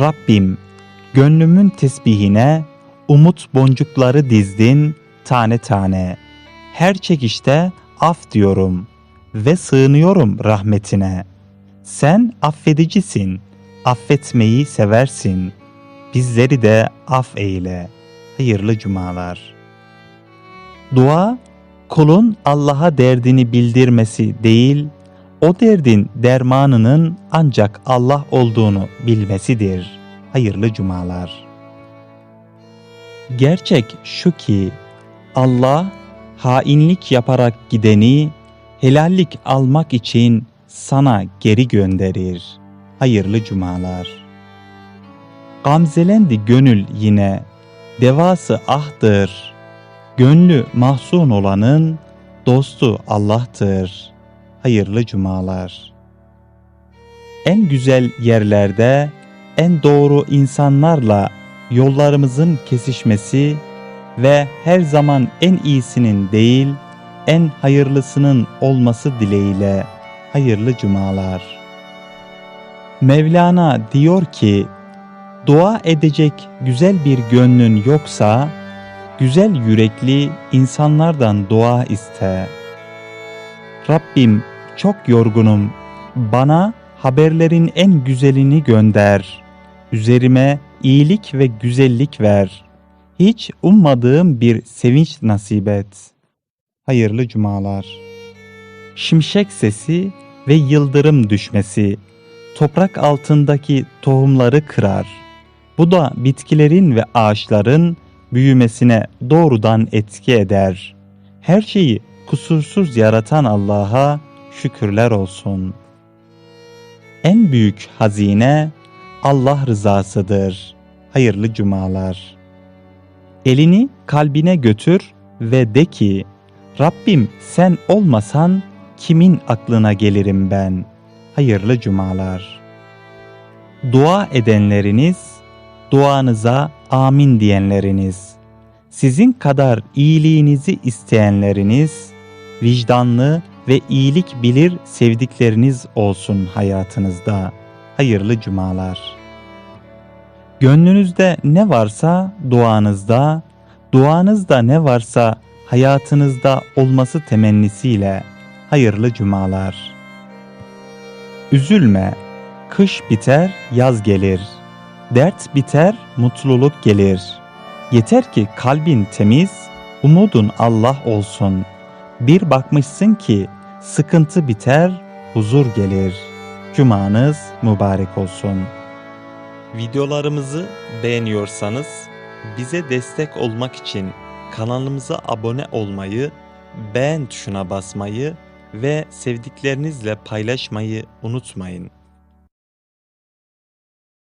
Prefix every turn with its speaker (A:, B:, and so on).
A: Rabbim, gönlümün tesbihine umut boncukları dizdin tane tane. Her çekişte af diyorum ve sığınıyorum rahmetine. Sen affedicisin, affetmeyi seversin. Bizleri de af eyle. Hayırlı cumalar. Dua, kulun Allah'a derdini bildirmesi değil, o derdin dermanının ancak Allah olduğunu bilmesidir. Hayırlı cumalar. Gerçek şu ki Allah hainlik yaparak gideni helallik almak için sana geri gönderir. Hayırlı cumalar. Gamzelendi gönül yine, devası ahdır. Gönlü mahzun olanın dostu Allah'tır. Hayırlı cumalar. En güzel yerlerde en doğru insanlarla yollarımızın kesişmesi ve her zaman en iyisinin değil, en hayırlısının olması dileğiyle hayırlı cumalar. Mevlana diyor ki, dua edecek güzel bir gönlün yoksa, güzel yürekli insanlardan dua iste. Rabbim çok yorgunum, bana haberlerin en güzelini gönder. Üzerime iyilik ve güzellik ver. Hiç ummadığım bir sevinç nasip et. Hayırlı cumalar. Şimşek sesi ve yıldırım düşmesi toprak altındaki tohumları kırar. Bu da bitkilerin ve ağaçların büyümesine doğrudan etki eder. Her şeyi kusursuz yaratan Allah'a şükürler olsun. En büyük hazine Allah rızasıdır. Hayırlı cumalar. Elini kalbine götür ve de ki Rabbim sen olmasan kimin aklına gelirim ben? Hayırlı cumalar. Dua edenleriniz, duanıza amin diyenleriniz, sizin kadar iyiliğinizi isteyenleriniz, vicdanlı ve iyilik bilir sevdikleriniz olsun hayatınızda. Hayırlı cumalar. Gönlünüzde ne varsa duanızda, duanızda ne varsa hayatınızda olması temennisiyle hayırlı cumalar. Üzülme, kış biter, yaz gelir. Dert biter, mutluluk gelir. Yeter ki kalbin temiz, umudun Allah olsun. Bir bakmışsın ki sıkıntı biter, huzur gelir. Cumanız mübarek olsun. Videolarımızı beğeniyorsanız bize destek olmak için kanalımıza abone olmayı, beğen tuşuna basmayı ve sevdiklerinizle paylaşmayı unutmayın.